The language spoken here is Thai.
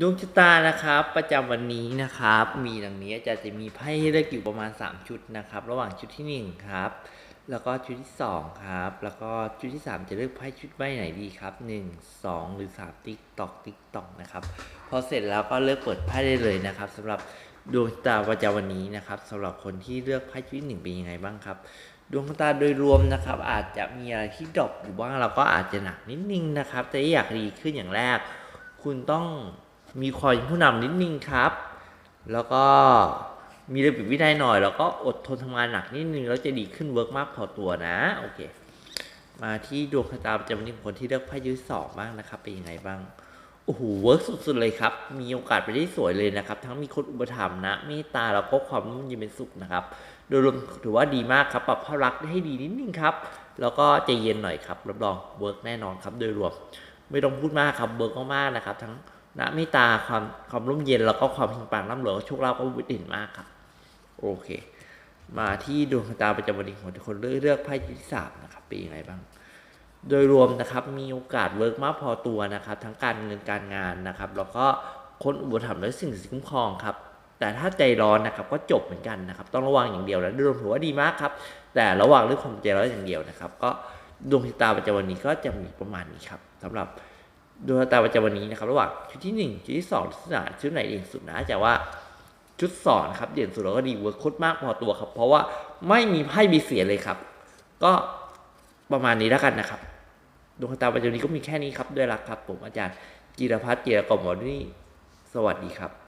ดวงชะตานะครับประจำวันนี้นะครับ มีดังนี้อาจารย์จะมีไพ่เลือกอยู่ประมาณ 3 ชุดนะครับ ระหว่างชุดที่ 1 ครับ แล้วก็ชุดที่ 2 ครับ แล้วก็ชุดที่ 3 จะเลือกไพ่ชุดใบไหนดีครับ 1 2 หรือ 3 ติ๊กตอกติ๊กตอกนะครับพอเสร็จแล้วก็เลือกเปิดไพ่ได้เลยนะครับสำหรับดวงชะตาประจำวันนี้นะครับสำหรับคนที่เลือกไพ่ชุดหนึ่งเป็นยังไงบ้างครับดวงชะตาโดยรวมนะครับ อาจจะมีอะไรที่ดรอปอยู่บ้างเราก็อาจจะหนักนิดนึงนะครับ แต่อยากดีขึ้นอย่างแรก คุณต้อง มีความเป็นผู้นำนิดนึงครับ แล้วก็มีระเบียบวินัยหน่อย แล้วก็อดทนทำงานหนักนิดนึง แล้วจะดีขึ้นเวิร์กมากพอตัวนะ โอเค มาที่ดวงชะตาประจำวันนี้คนที่เลือกไพ่ยืดสองบ้างนะครับ เป็นยังไงบ้างโอ้โหเวิร์กสุดๆเลยครับ มีโอกาสไปได้สวยเลยนะครับ ทั้งมีคนอุปถัมภ์นะเมตตาแล้วก็ความร่มเย็นเป็นสุขนะครับ โดยรวมถือว่าดีมากครับ ปรับภาพลักษณ์ให้ดีนิดนึงครับ แล้วก็ใจเย็นหน่อยครับ รับรองเวิร์กแน่นอนครับ โดยรวมไม่ต้องพูดมากครับ เวิร์กมากๆนะครับ ทั้ง นะเมตตาความความร่มเย็นแล้วก็ความเพียงปานร่ำรวยโชคลาภก็เด่นมากครับ โอเค มาที่ดวงชะตาประจำวันนี้ของทุกคนเลือกเลือกไพ่ที่สามนะครับเป็นยังไงบ้าง โดยรวมนะครับมีโอกาสเวิร์กมากพอตัวนะครับ ทั้งการเงินการงานนะครับ แล้วก็คนอุปถัมภ์และสิ่งสิ่งคุ้มครองครับ แต่ถ้าใจร้อนนะครับก็จบเหมือนกันนะครับ ต้องระวังอย่างเดียวนะโดยรวมถือว่าดีมากครับ แต่ระวังเรื่องความใจร้อนอย่างเดียวนะครับ ก็ดวงชะตาประจำวันนี้ก็จะมีประมาณนี้ครับสำหรับ ดวงชะตาประจำวันนี้นะครับระหว่างชุดที่หนึ่งชุดที่สองชุดที่สามชุดไหนเด่นสุดนะจะว่าชุดสอนครับเด่นสุดแล้วก็ดีเวิร์คโคตรมากพอตัวครับ เพราะว่าไม่มีไพ่มีเสียเลยครับ ก็ประมาณนี้แล้วกันนะครับดวงชะตาประจำวันนี้ก็มีแค่นี้ครับด้วยรักครับ ผมอาจารย์ กีรพัฒน์เกียรติกรหมอนี่สวัสดีครับ